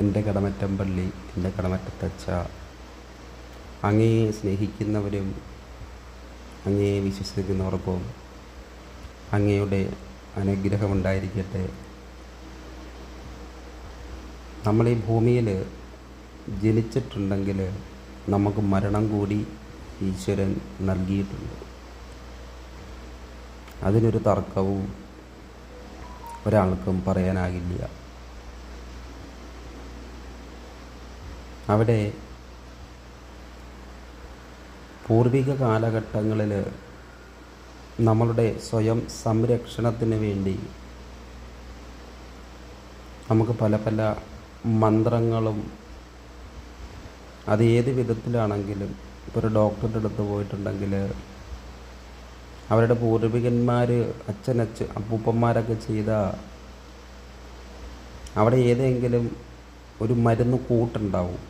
എന്റെ കടമറ്റം പള്ളി എന്റെ കടമറ്റത്തച്ച അങ്ങയെ സ്നേഹിക്കുന്നവരും അങ്ങയെ വിശ്വസിക്കുന്നവർക്കും അങ്ങയുടെ അനുഗ്രഹമുണ്ടായിരിക്കട്ടെ. നമ്മൾ ഈ ഭൂമിയിൽ ജനിച്ചിട്ടുണ്ടെങ്കിൽ നമുക്ക് മരണം കൂടി ഈശ്വരൻ നൽകിയിട്ടുണ്ട്. അതിനൊരു തർക്കവും ഒരാൾക്കും പറയാനാകില്ല. അവിടെ പൂർവിക കാലഘട്ടങ്ങളിൽ നമ്മളുടെ സ്വയം സംരക്ഷണത്തിന് വേണ്ടി നമുക്ക് പല പല മന്ത്രങ്ങളും അത് ഏത് വിധത്തിലാണെങ്കിലും ഇപ്പോൾ ഒരു ഡോക്ടറുടെ അടുത്ത് പോയിട്ടുണ്ടെങ്കിൽ അവരുടെ പൂർവികന്മാർ അച്ഛനച്ച് അപ്പൂപ്പന്മാരൊക്കെ ചെയ്ത അവിടെ ഏതെങ്കിലും ഒരു മരുന്ന് കൂട്ടുണ്ടാവും.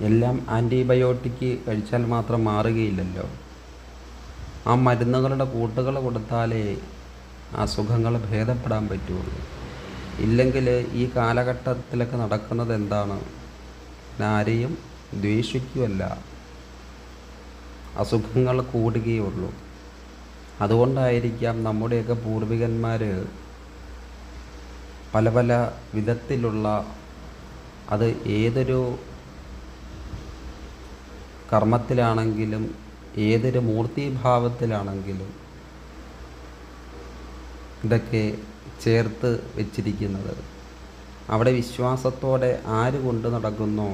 എല്ലാം ആന്റിബയോട്ടിക് കഴിച്ചാൽ മാത്രം മാറുകയില്ലല്ലോ. ആ മരുന്നുകളുടെ കൂട്ടുകൾ കൊടുത്താലേ അസുഖങ്ങൾ ഭേദപ്പെടാൻ പറ്റുള്ളൂ. ഇല്ലെങ്കിൽ ഈ കാലഘട്ടത്തിലൊക്കെ നടക്കുന്നത് എന്താണ്? ആരെയും ദ്വേഷിക്കുകയല്ല. അസുഖങ്ങൾ കൂടുകയുള്ളൂ. അതുകൊണ്ടായിരിക്കാം നമ്മുടെയൊക്കെ പൂർവികന്മാർ പല പല വിധത്തിലുള്ള അത് ഏതൊരു കർമ്മത്തിലാണെങ്കിലും ഏതൊരു മൂർത്തിഭാവത്തിലാണെങ്കിലും ഇതൊക്കെ ചേർത്ത് വെച്ചിരിക്കുന്നത്. അവിടെ വിശ്വാസത്തോടെ ആര് കൊണ്ട് നടക്കുന്നു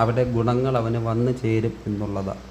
അവിടെ ഗുണങ്ങൾ അവന് വന്നു ചേരും എന്നുള്ളതാണ്